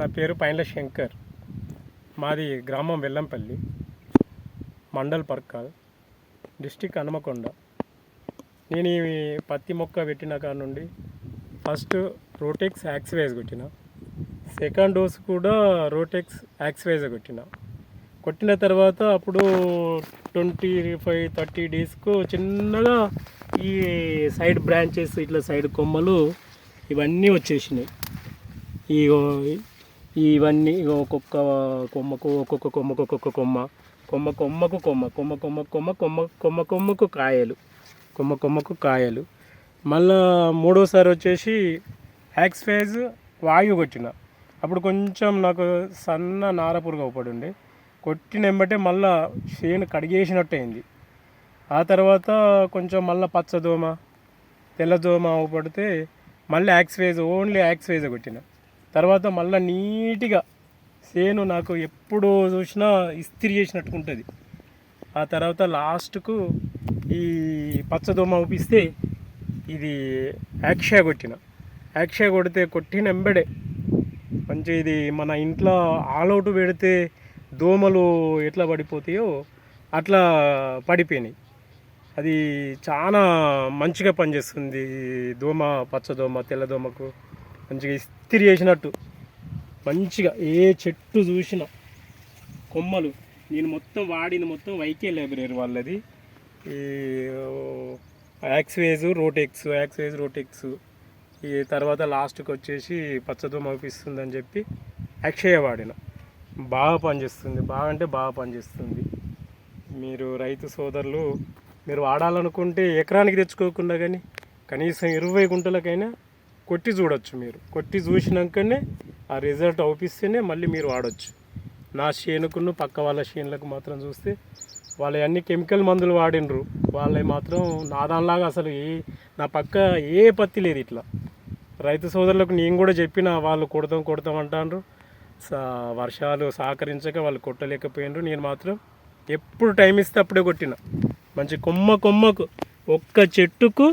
నా పేరు పైన్ల శంకర్. మాది గ్రామం వెల్లంపల్లి మండల్ పర్కాల్ డిస్టిక్ హనుమకొండ. నేను ఈ పత్తి మొక్క పెట్టిన కాడ నుండి ఫస్ట్ రోటెక్స్ యాక్స్వేజ్ కొట్టిన. సెకండ్ డోస్ కూడా రోటెక్స్ యాక్స్వేజ్ కొట్టిన. కొట్టిన తర్వాత అప్పుడు ట్వంటీ ఫైవ్ థర్టీ డేస్కు చిన్నగా ఈ సైడ్ బ్రాంచెస్ ఇట్లా సైడ్ కొమ్మలు ఇవన్నీ వచ్చేసినాయి. ఈ ఇవన్నీ ఒక్కొక్క కొమ్మకు ఒక్కొక్క కొమ్మకు ఒక్కొక్క కొమ్మ. కొమ్మ కొమ్మకు కొమ్మ కొమ్మ కొమ్మ కొమ్మ కొమ్మ కొమ్మ కొమ్మకు కాయలు. కొమ్మ కొమ్మకు కాయలు. మళ్ళా మూడోసారి వచ్చేసి యాక్స్ ఫేజ్ వాయు కొట్టిన. అప్పుడు కొంచెం నాకు సన్న నార పురుగు కొట్టిన వెంబటే మళ్ళా చేను కడిగేసినట్టు అయింది ఆ తర్వాత కొంచెం మళ్ళీ పచ్చదోమ తెల్లదోమ పడితే మళ్ళీ axe phase only axe phase కొట్టిన. తర్వాత మళ్ళీ నీట్గా సేను నాకు ఎప్పుడు చూసినా ఇస్త్రీ చేసినట్టు ఉంటుంది. ఆ తర్వాత లాస్ట్కు ఈ పచ్చదోమ ఊపిస్తే ఇది యాక్షా కొట్టిన. యాక్షా కొడితే కొట్టిన ఎంబడే మంచి ఇది మన ఇంట్లో ఆల్అవుట్ పెడితే దోమలు ఎట్లా పడిపోతాయో అట్లా పడిపోయినాయి. అది చాలా మంచిగా పనిచేస్తుంది దోమ పచ్చదోమ తెల్లదోమకు. మంచిగా ఇస్తిరి చేసినట్టు. మంచిగా ఏ చెట్టు చూసినా కొమ్మలు. నేను మొత్తం వాడింది మొత్తం వైకే లైబ్రరీ వాళ్ళది. ఈ యాక్స్వేజ్ రోటెక్స్ యాక్స్వేజ్ రోటెక్స్. ఈ తర్వాత లాస్ట్కి వచ్చేసి పచ్చదోమ అవుపిస్తుందని చెప్పి అక్షయ వాడిన. బాగా పనిచేస్తుంది. బాగా అంటే బాగా పనిచేస్తుంది. మీరు రైతు సోదరులు మీరు వాడాలనుకుంటే ఎకరానికి తెచ్చుకోకుండా కానీ కనీసం ఇరవై గుంటలకైనా కొట్టి చూడొచ్చు మీరు. కొట్టి చూసినాకనే ఆ రిజల్ట్ అవుపిస్తేనే మళ్ళీ మీరు వాడచ్చు. నా చేనుకును పక్క వాళ్ళ చేనులకు మాత్రం చూస్తే వాళ్ళు అన్ని కెమికల్ మందులు వాడినరు. వాళ్ళవి మాత్రం నా దానిలాగా అసలు ఏ నా పక్క ఏ పత్తి లేదు ఇట్లా. రైతు సోదరులకు నేను కూడా చెప్పిన వాళ్ళు కొడతాం కొడతాం అంటారు సా వర్షాలు సహకరించక వాళ్ళు కొట్టలేకపోయినరు. నేను మాత్రం ఎప్పుడు టైం ఇస్తే అప్పుడే కొట్టిన. మంచి కొమ్మ కొమ్మకు ఒక్క చెట్టుకు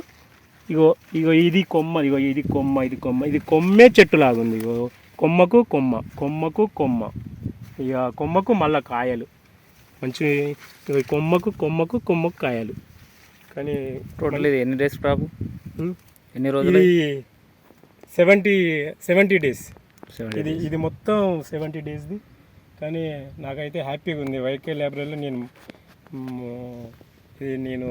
ఇగో ఇగో ఇది కొమ్మ ఇగో ఇది కొమ్మ ఇది కొమ్మ ఇది కొమ్మే చెట్టు లాగుంది ఇగో. కొమ్మకు కొమ్మ కొమ్మకు కొమ్మ. ఇక కొమ్మకు మళ్ళా కాయలు. మంచి కొమ్మకు కొమ్మకు కొమ్మకు కాయలు. కానీ టోటల్ ఇది ఎన్ని డేస్ ప్రాబు? ఎన్ని రోజులు సెవెంటీ సెవెంటీ డేస్. ఇది ఇది మొత్తం సెవెంటీ డేస్ది. కానీ నాకైతే హ్యాపీగా ఉంది వైకే లైబ్రరీలో నేను ఇది నేను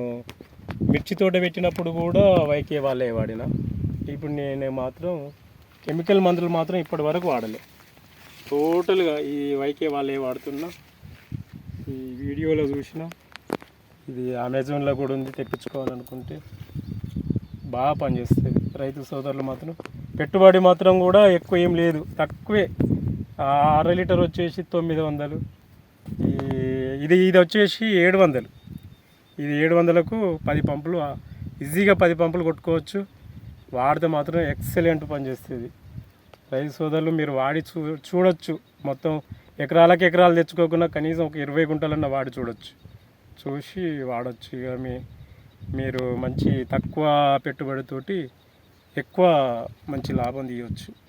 మిర్చి తోట పెట్టినప్పుడు కూడా వైకే వాళ్ళే వాడిన. ఇప్పుడు నేను మాత్రం కెమికల్ మందులు మాత్రం ఇప్పటి వరకు వాడలే. టోటల్గా ఈ వైకే వాళ్ళే వాడుతున్నా ఈ వీడియోలో చూసిన. ఇది అమెజాన్లో కూడా ఉంది తెప్పించుకోవాలనుకుంటే బాగా పనిచేస్తుంది. రైతు సోదరులు మాత్రం పెట్టుబడి మాత్రం కూడా ఎక్కువ ఏం లేదు తక్కువే. అర లీటర్ వచ్చేసి తొమ్మిది వందలు. ఈ ఇది ఇది వచ్చేసి ఏడు వందలు. ఇది ఏడు వందలకు పది పంపులు ఈజీగా పది పంపులు కొట్టుకోవచ్చు. వాడితే మాత్రం ఎక్సలెంట్ పనిచేస్తుంది రైతు సోదరులు మీరు వాడి చూ చూడొచ్చు. మొత్తం ఎకరాలకు ఎకరాలు తెచ్చుకోకుండా కనీసం ఒక ఇరవై గుంటలన్న వాడి చూడొచ్చు. చూసి వాడచ్చు. ఇక మీ మీరు మంచి తక్కువ పెట్టుబడితోటి ఎక్కువ మంచి లాభం తీయవచ్చు